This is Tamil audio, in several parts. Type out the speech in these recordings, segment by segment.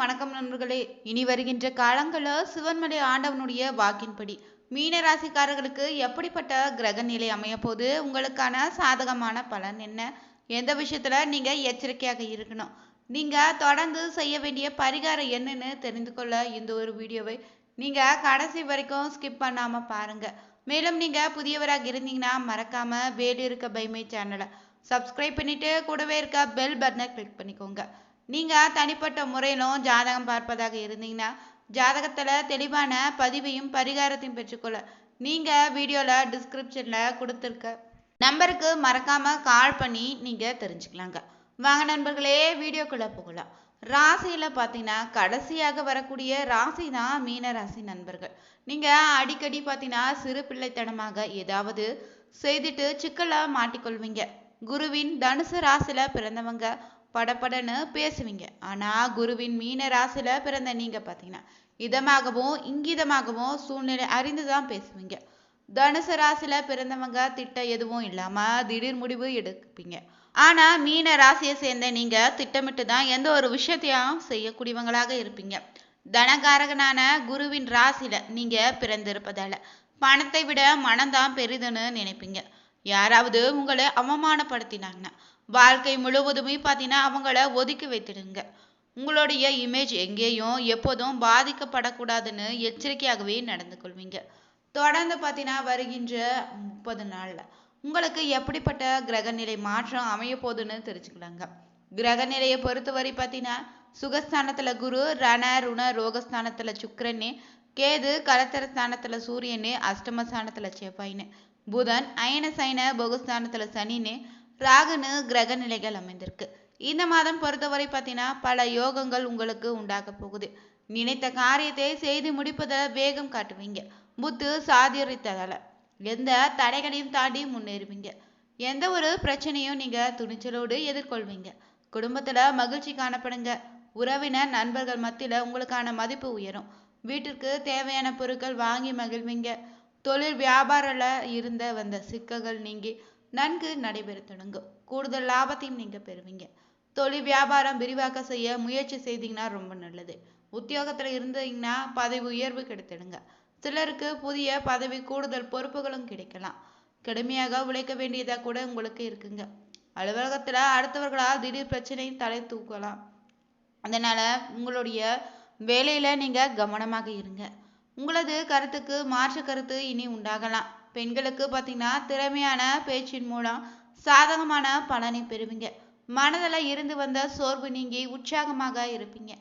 வணக்கம் நண்பர்களே. இனி வருகின்ற காலங்களில் சிவன்மலை ஆண்டவனுடைய வாக்கின்படி. மீன ராசிக்காரர்களுக்கு எப்படிப்பட்ட கிரக நிலை அமைய போது உங்களுக்கான சாதகமான பலன் என்ன? எந்த விஷயத்துல நீங்க எச்சரிக்கையாக இருக்கணும்? நீங்க தொடர்ந்து செய்ய வேண்டிய பரிகாரம் என்னன்னு தெரிந்து கொள்ள இந்த ஒரு வீடியோவை நீங்க கடைசி வரைக்கும் ஸ்கிப் பண்ணாம பாருங்க. மேலும் நீங்க புதியவராக இருந்தீங்கன்னா மறக்காம வேலி இருக்க பைமை சேனலை சப்ஸ்கிரைப் பண்ணிட்டு கூடவே இருக்க பெல் பட்டனை கிளிக் பண்ணிக்கோங்க. நீங்க தனிப்பட்ட முறையிலும் ஜாதகம் பார்ப்பதாக இருந்தீங்கன்னா ஜாதகத்துல தெளிவான பதிவையும் பரிகாரத்தையும் பெற்றுக்கொள்ள நீங்க வீடியோல டிஸ்கிரிப்ஷன்ல கொடுத்துருக்க நம்பருக்கு மறக்காம கால் பண்ணி நீங்க தெரிஞ்சுக்கலாங்க. வாங்க நண்பர்களே வீடியோக்குள்ள போகலாம். ராசியில் பார்த்தீங்கன்னா கடைசியாக வரக்கூடிய ராசி தான் மீன ராசி நண்பர்கள். நீங்க அடிக்கடி பார்த்தீங்கன்னா சிறு பிள்ளைத்தனமாக ஏதாவது செய்துட்டு சிக்கல மாட்டிக்கொள்வீங்க. குருவின் தனுசு ராசியில் பிறந்தவங்க படபடன்னு பேசுவீங்க. ஆனா குருவின் மீன ராசியில பிறந்த நீங்க பார்த்தீங்கன்னா இதமாகவும் இங்கிதமாகவும் சூழ்நிலை அறிந்துதான் பேசுவீங்க. தனுசு ராசியில் பிறந்தவங்க திட்டம் எதுவும் இல்லாம திடீர் முடிவு எடுப்பீங்க. ஆனா மீன ராசியை சேர்ந்த நீங்க திட்டமிட்டு தான் எந்த ஒரு விஷயத்தையும் செய்யக்கூடியவங்களாக இருப்பீங்க. தனகாரகனான குருவின் ராசியில் நீங்க பிறந்திருப்பதால பணத்தை விட மனம்தான் பெரிதுன்னு நினைப்பீங்க. யாராவது உங்களை அவமானப்படுத்தினாங்கன்னா வாழ்க்கை முழுவதுமே பார்த்தீங்கன்னா அவங்கள ஒதுக்கி வைத்திடுங்க. உங்களுடைய இமேஜ் எங்கேயும் எப்போதும் பாதிக்கப்படக்கூடாதுன்னு எச்சரிக்கையாகவே நடந்து கொள்வீங்க. தொடர்ந்து பார்த்தீங்கன்னா வருகின்ற முப்பது நாளில் உங்களுக்கு எப்படிப்பட்ட கிரகநிலை மாற்றம் அமைய போகுதுன்னு தெரிஞ்சுக்கலாங்க. கிரகநிலையை பொறுத்தவரை பார்த்தீங்கன்னா சுகஸ்தானத்தில் குரு ரண ருண ரோகஸ்தானத்தில் சுக்கிரன்னு கேது கலத்தர ஸ்தானத்துல சூரியனு அஷ்டமஸ்தானத்தில் செவ்வாயின்னு புதன் அயன சைன போகஸ்தானத்துல சனின்னு ராகுன்னு கிரக நிலைகள் அமைந்திருக்கு. இந்த மாதம் பொறுத்தவரை பார்த்தீங்கன்னா பல யோகங்கள் உங்களுக்கு உண்டாக போகுது. நினைத்த காரியத்தை செய்து முடிப்பதில் வேகம் காட்டுவீங்க. புத்து சாதிரித்ததால எந்த தடைகளையும் தாண்டி முன்னேறுவீங்க. எந்த ஒரு பிரச்சனையும் நீங்க துணிச்சலோடு எதிர்கொள்வீங்க. குடும்பத்துல மகிழ்ச்சி காணப்படுங்க. உறவினர் நண்பர்கள் மத்தியில உங்களுக்கான மதிப்பு உயரும். வீட்டிற்கு தேவையான பொருட்கள் வாங்கி மகிழ்வீங்க. தொழில் வியாபாரில் இருந்த வந்த சிக்கல்கள் நீங்கி நன்கு நடைபெற தொடங்கும் கூடுதல் லாபத்தையும் நீங்க பெறுவீங்க. தொழில் வியாபாரம் விரிவாக்க செய்ய முயற்சி செய்தீங்கன்னா ரொம்ப நல்லது. உத்தியோகத்துல இருந்தீங்கன்னா பதவி உயர்வு கிடைத்திடுங்க. சிலருக்கு புதிய பதவி கூடுதல் பொறுப்புகளும் கிடைக்கலாம். கடுமையாக உழைக்க வேண்டியதா கூட உங்களுக்கு இருக்குங்க. அலுவலகத்துல அடுத்தவர்களால் திடீர் பிரச்சனை தலை தூக்கலாம். அதனால உங்களுடைய வேலையில நீங்க கவனமாக இருங்க. உங்களது கருத்துக்கு மாற்று கருத்து இனி உண்டாகலாம். பெண்களுக்கு பார்த்தீங்கன்னா திறமையான பேச்சின் மூலம் சாதகமான பலனை பெறுவீங்க. மனதில் இருந்து வந்த சோர்வு நீங்கி உற்சாகமாக இருப்பீங்க.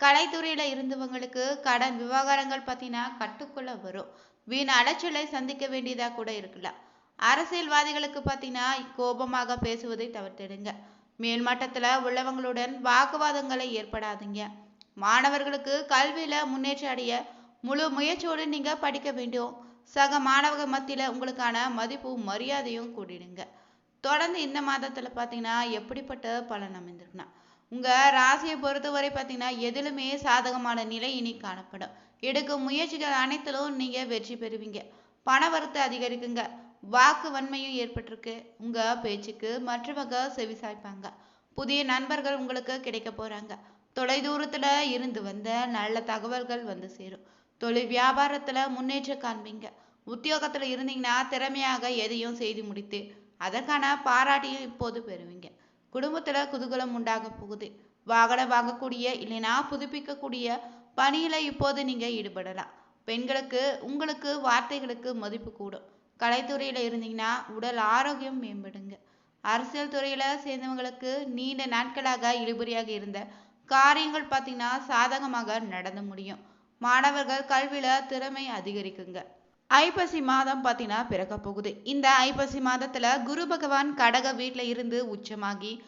கலைத்துறையில இருந்தவங்களுக்கு கடன் விவகாரங்கள் பார்த்தீங்கன்னா கட்டுக்குள்ள வரும். வீண் அலைச்சலை சந்திக்க வேண்டியதா கூட இருக்கலாம். அரசியல்வாதிகளுக்கு பார்த்தீங்கன்னா கோபமாக பேசுவதை தவிர்த்திடுங்க. மேல்மட்டத்தில் உள்ளவங்களுடன் வாக்குவாதங்களை ஏற்படாதீங்க. மாணவர்களுக்கு கல்வியில முன்னேற்றம் அடைய முழு முயற்சியோடு நீங்கள் படிக்க வேண்டும். சக மாணவர்கள் மத்தியில உங்களுக்கான மதிப்பும் மரியாதையும் கூடிடுங்க. தொடர்ந்து இந்த மாதத்துல பாத்தீங்கன்னா எப்படிப்பட்ட பலன் அமைந்திருக்குன்னா உங்க ராசியை பொறுத்தவரை பாத்தீங்கன்னா எதிலுமே சாதகமான நிலை இனி காணப்படும். எடுக்கும் முயற்சிகள் அனைத்திலும் நீங்க வெற்றி பெறுவீங்க. பண வரத்து அதிகரிக்குங்க. வாக்கு வன்மையும் ஏற்பட்டிருக்கு. உங்க பேச்சுக்கு மற்றவங்க செவிசாய்ப்பாங்க புதிய நண்பர்கள் உங்களுக்கு கிடைக்க போறாங்க. தொலைதூரத்தில் இருந்து வந்த நல்ல தகவல்கள் வந்து சேரும். தொழில் வியாபாரத்தில் முன்னேற்றம் காண்பீங்க. உத்தியோகத்தில் இருந்தீங்கன்னா திறமையாக எதையும் செய்து முடித்து அதற்கான பாராட்டியும் இப்போது பெறுவீங்க. குடும்பத்தில் குதூகலம் உண்டாக போகுது. வாகனம் வாங்கக்கூடிய இல்லைனா புதுப்பிக்கக்கூடிய பணியில் இப்போது நீங்கள் ஈடுபடலாம். பெண்களுக்கு உங்களுக்கு வார்த்தைகளுக்கு மதிப்பு கூடும். கலைத்துறையில் இருந்தீங்கன்னா உடல் ஆரோக்கியம் மேம்படுங்க. அரசியல் துறையில் சேர்ந்தவங்களுக்கு நீண்ட நாட்களாக இழுபறியாக இருந்த காரியங்கள் பார்த்தீங்கன்னா சாதகமாக நடந்து முடியும். மாணவர்கள் கல்வியில திறமை அதிகரிக்குங்க. ஐப்பசி மாதம் பார்த்தீங்கன்னா பிறக்க போகுது. இந்த ஐப்பசி மாதத்துல குரு பகவான் கடக வீட்டுல இருந்து உச்சமாகி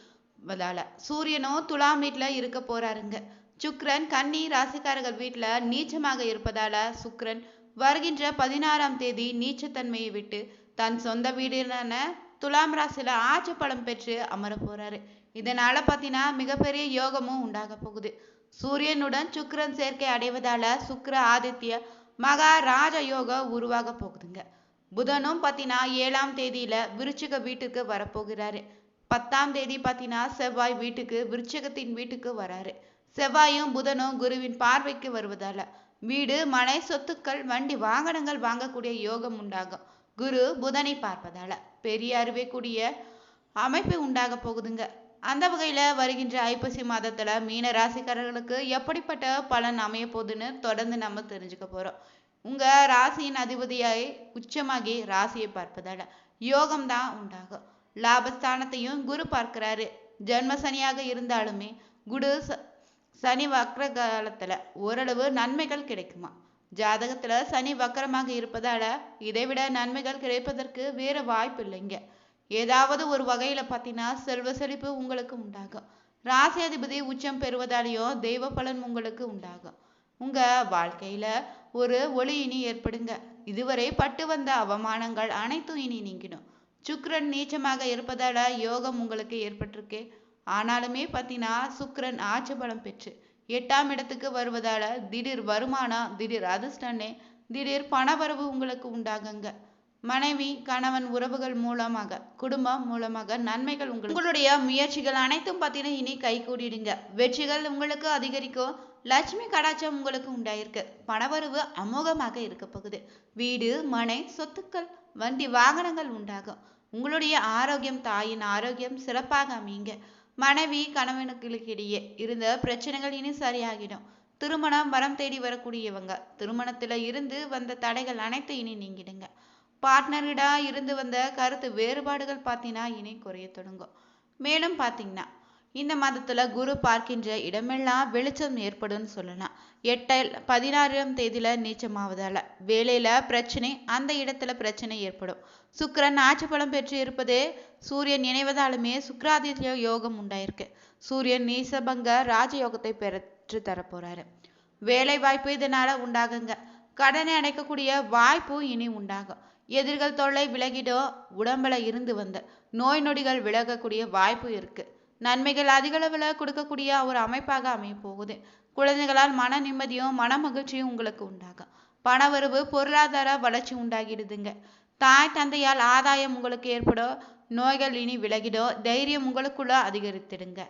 வதால சூரியனும் துலாம் வீட்டில் இருக்க போறாருங்க. சுக்ரன் கன்னி ராசிக்காரர்கள் வீட்டுல நீச்சமாக இருப்பதால சுக்ரன் வருகின்ற பதினாறாம் தேதி நீச்சத்தன்மையை விட்டு தன் சொந்த வீடான துலாம் ராசியில ஆட்சி பலம் பெற்று அமர போறாரு. இதனால பார்த்தீங்கன்னா மிகப்பெரிய யோகமும் உண்டாக போகுது. சூரியனுடன் சுக்கரன் சேர்க்கை அடைவதால சுக்கர ஆதித்ய மகா ராஜ யோகம் உருவாக போகுதுங்க. புதனும் பார்த்தீங்கன்னா ஏழாம் தேதியில விருச்சிக வீட்டுக்கு வரப்போகிறாரு. பத்தாம் தேதி பார்த்தீங்கன்னா செவ்வாய் வீட்டுக்கு விருச்சகத்தின் வீட்டுக்கு வராரு. செவ்வாயும் புதனும் குருவின் பார்வைக்கு வருவதால வீடு மனை சொத்துக்கள் வண்டி வாகனங்கள் வாங்கக்கூடிய யோகம் உண்டாகும். குரு புதனை பார்ப்பதால பெரிய அறிவைக்கூடிய அமைப்பு உண்டாக போகுதுங்க. அந்த வகையில வருகின்ற ஐப்பசி மாதத்துல மீன ராசிக்காரர்களுக்கு எப்படிப்பட்ட பலன் அமைய போகுதுன்னு தொடர்ந்து நம்ம தெரிஞ்சுக்க போறோம். உங்க ராசியின் அதிபதியாய் உச்சமாகி ராசியை பார்ப்பதால யோகம் தான் உண்டாகும். லாபஸ்தானத்தையும் குரு பார்க்கிறாரு. ஜென்ம சனியாக இருந்தாலுமே குரு சனி வக்ர காலத்துல ஓரளவு நன்மைகள் கிடைக்குமா? ஜாதகத்துல சனி வக்கரமாக இருப்பதால இதைவிட நன்மைகள் கிடைப்பதற்கு வேற வாய்ப்பு இல்லைங்க. ஏதாவது ஒரு வகையில பார்த்தீங்கன்னா செல்வ செழிப்பு உங்களுக்கு உண்டாகும். ராசி அதிபதி உச்சம் பெறுவதாலேயோ தெய்வ பலன் உங்களுக்கு உண்டாகும். உங்க வாழ்க்கையில ஒரு ஒளி இனி ஏற்படுங்க. இதுவரை பட்டு வந்த அவமானங்கள் அனைத்தும் இனி நீங்கிடும். சுக்ரன் நீச்சமாக இருப்பதால யோகம் உங்களுக்கு ஏற்பட்டிருக்கு. ஆனாலுமே பார்த்தீங்கன்னா சுக்ரன் ஆட்சி பலம் பெற்று எட்டாம் இடத்துக்கு வருவதால திடீர் வருமானம் திடீர் அதிர்ஷ்டன்னு திடீர் பணவரவு உங்களுக்கு உண்டாகுங்க. மனைவி கணவன் உறவுகள் மூலமாக குடும்பம் மூலமாக நன்மைகள் உங்களுக்கு உங்களுடைய முயற்சிகள் அனைத்தும் பார்த்தீங்கன்னா இனி கை கூடிடுங்க வெற்றிகள் உங்களுக்கு அதிகரிக்கும். லட்சுமி கடாச்சம் உங்களுக்கு உண்டாயிருக்கு. பணவரவு அமோகமாக இருக்க போகுது. வீடு மனை சொத்துக்கள் வண்டி வாகனங்கள் உண்டாகும். உங்களுடைய ஆரோக்கியம் தாயின் ஆரோக்கியம் சிறப்பாக அமையுங்க. மனைவி கணவனுக்கு இடையே இருந்த பிரச்சனைகள் இனி சரியாகிடும். திருமணம் வரம் தேடி வரக்கூடியவங்க திருமணத்துல இருந்து வந்த தடைகள் அனைத்தும் இனி நீங்கிடுங்க. பார்ட்னர்கிட்ட இருந்து வந்த கருத்து வேறுபாடுகள் பார்த்தீங்கன்னா இனி குறைய தொடங்கும். மேலும் பார்த்தீங்கன்னா இந்த மாதத்துல குரு பார்க்கின்ற இடமெல்லாம் வெளிச்சம் ஏற்படும் சொல்லலாம். எட்டில் பதினாறாம் தேதியில நீச்சமாவதால வேலையில பிரச்சனை அந்த இடத்துல பிரச்சனை ஏற்படும். சுக்கரன் ஆட்சி பலம் பெற்று இருப்பதே சூரியன் இணைவதாலுமே சுக்கராதித்ய யோகம் உண்டாயிருக்கு. சூரியன் நீசபங்க ராஜயோகத்தை பெற்று தரப்போறாரு. வேலை வாய்ப்பு இதனால உண்டாகுங்க. கடனை அடைக்கக்கூடிய வாய்ப்பும் இனி உண்டாகும். எதிர்கள் தொல்லை விலகிடோ உடம்புல இருந்து வந்த நோய் நொடிகள் விலகக்கூடிய வாய்ப்பு இருக்கு. நன்மைகள் அதிகளவில் கொடுக்கக்கூடிய ஒரு அமைப்பாக அமைய போகுது. குழந்தைகளால் மன நிம்மதியும் மன மகிழ்ச்சியும் உங்களுக்கு உண்டாகும். பணவரவு பொருளாதார வளர்ச்சி உண்டாகிடுதுங்க. தாய் தந்தையால் ஆதாயம் உங்களுக்கு ஏற்படும். நோய்கள் இனி விலகிடோ தைரியம் உங்களுக்குள்ள அதிகரித்திடுங்க.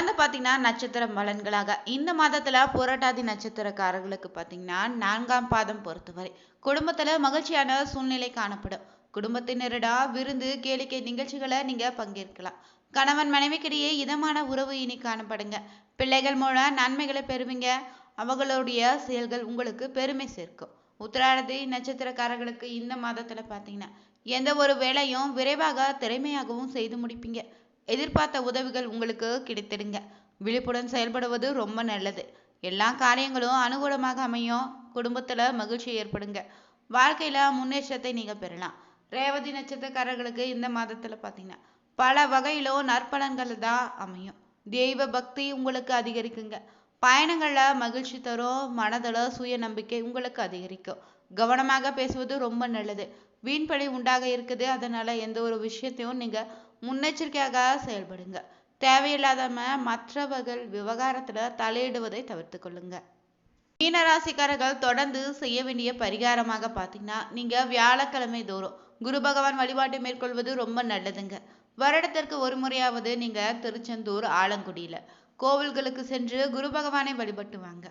வந்து பார்த்தீங்கன்னா நட்சத்திர பலன்களாக இந்த மாதத்தில் புரட்டாதி நட்சத்திரக்காரர்களுக்கு பார்த்தீங்கன்னா நான்காம் பாதம் பொறுத்தவரை குடும்பத்தில் மகிழ்ச்சியான சூழ்நிலை காணப்படும். குடும்பத்தினரிடா விருந்து கேளிக்கை நிகழ்ச்சிகளை நீங்க பங்கேற்கலாம். கணவன் மனைவிக்கிடையே இதமான உறவு இனி காணப்படுங்க. பிள்ளைகள் மூலம் நன்மைகளை பெறுவீங்க. அவங்களுடைய செயல்கள் உங்களுக்கு பெருமை சேர்க்கும். உத்திராடதி நட்சத்திரக்காரர்களுக்கு இந்த மாதத்துல பார்த்தீங்கன்னா எந்த ஒரு வேலையும் விரைவாக திறமையாகவும் செய்து முடிப்பீங்க. எதிர்பார்த்த உதவிகள் உங்களுக்கு கிடைத்திடுங்க. விழிப்புடன் செயல்படுவது ரொம்ப நல்லது. எல்லா காரியங்களும் அனுகூலமாக அமையும். குடும்பத்துல மகிழ்ச்சி ஏற்படுங்க. வாழ்க்கையில முன்னேற்றத்தை நீங்க பெறலாம். ரேவதி நட்சத்திரக்காரர்களுக்கு இந்த மாதத்துல பார்த்தீங்கன்னா பல வகையிலும் நற்பலன்கள் தான் அமையும். தெய்வ பக்தி உங்களுக்கு அதிகரிக்குங்க. பயணங்கள்ல மகிழ்ச்சி தரும். மனதுல சுய நம்பிக்கை உங்களுக்கு அதிகரிக்கும். கவனமாக பேசுவது ரொம்ப நல்லது. வீண்பழி உண்டாக இருக்குது. அதனால எந்த ஒரு விஷயத்தையும் நீங்க முன்னெச்சரிக்கையாக செயல்படுங்க. தேவையில்லாதம மற்றவர்கள் விவகாரத்துல தலையிடுவதை தவிர்த்து கொள்ளுங்க. மீனராசிக்காரர்கள் தொடர்ந்து செய்ய வேண்டிய பரிகாரமாக பார்த்தீங்கன்னா நீங்க வியாழக்கிழமை தோறும் குரு பகவான் வழிபாட்டை மேற்கொள்வது ரொம்ப நல்லதுங்க. வருடத்திற்கு ஒரு முறையாவது நீங்க திருச்செந்தூர் ஆலங்குடியில கோவில்களுக்கு சென்று குரு பகவானை வழிபட்டு வாங்க.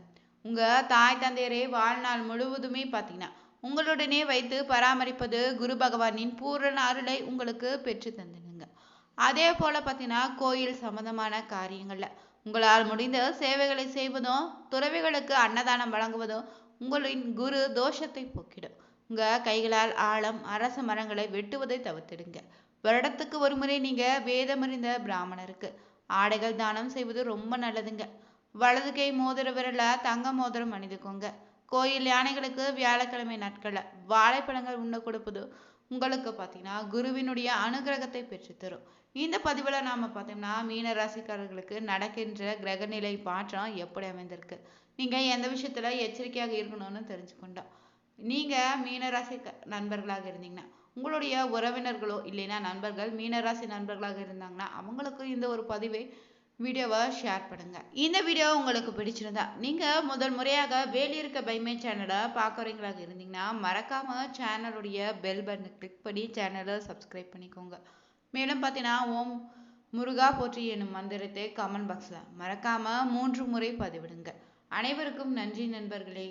உங்க தாய் தந்தையரை வாழ்நாள் முழுவதுமே பார்த்தீங்கன்னா உங்களுடனே வைத்து பராமரிப்பது குரு பகவானின் பூரண அருளை உங்களுக்கு பெற்று தந்தன அதே போல பார்த்தீங்கன்னா கோயில் சம்பந்தமான காரியங்களில். உங்களால் முடிந்த சேவைகளை செய்வதும் துறவிகளுக்கு அன்னதானம் வழங்குவதும் உங்களின் குரு தோஷத்தை போக்கிடும். உங்கள் கைகளால் ஆழம் அரச மரங்களை வெட்டுவதை தவிர்த்திடுங்க. வருடத்துக்கு ஒரு முறை நீங்கள் வேதமறிந்த பிராமணருக்கு ஆடைகள் தானம் செய்வது ரொம்ப நல்லதுங்க. வலது கை மோதிர விரல தங்க மோதிரம் அணிந்துக்கோங்க. கோயில் யானைகளுக்கு வியாழக்கிழமை நாட்களில் வாழைப்பழங்கள் உண்ண கொடுப்பது உங்களுக்கு பார்த்தீங்கன்னா குருவினுடைய அனுகிரகத்தை பெற்றுத்தரும். இந்த பதிவில் நாம பார்த்தோம்னா மீன ராசிக்காரர்களுக்கு நடக்கின்ற கிரகநிலை மாற்றம் எப்படி அமைந்திருக்கு? நீங்க எந்த விஷயத்துல எச்சரிக்கையாக இருக்கணும்னு தெரிஞ்சுக்கொண்டோம் நீங்க மீனராசி க- நண்பர்களாக இருந்தீங்கன்னா உங்களுடைய உறவினர்களோ இல்லைன்னா நண்பர்கள் மீனராசி நண்பர்களாக இருந்தாங்கன்னா அவங்களுக்கு இந்த ஒரு பதிவை வீடியோவை ஷேர் பண்ணுங்க. இந்த வீடியோ உங்களுக்கு பிடிச்சிருந்தா நீங்க முதல் முறையாக வேலியிருக்க பைமே சேனலை பார்க்குறீங்களாக இருந்தீங்கன்னா மறக்காம சேனலுடைய பெல் பட்டனை கிளிக் பண்ணி சேனலை சப்ஸ்கிரைப் பண்ணிக்கோங்க. மேலும் பார்த்தீங்கன்னா ஓம் முருகா போற்றி என்னும் மந்திரத்தை கமெண்ட் பாக்ஸில் மறக்காமல் மூன்று முறை பதிவிடுங்க. அனைவருக்கும் நன்றி நண்பர்களே.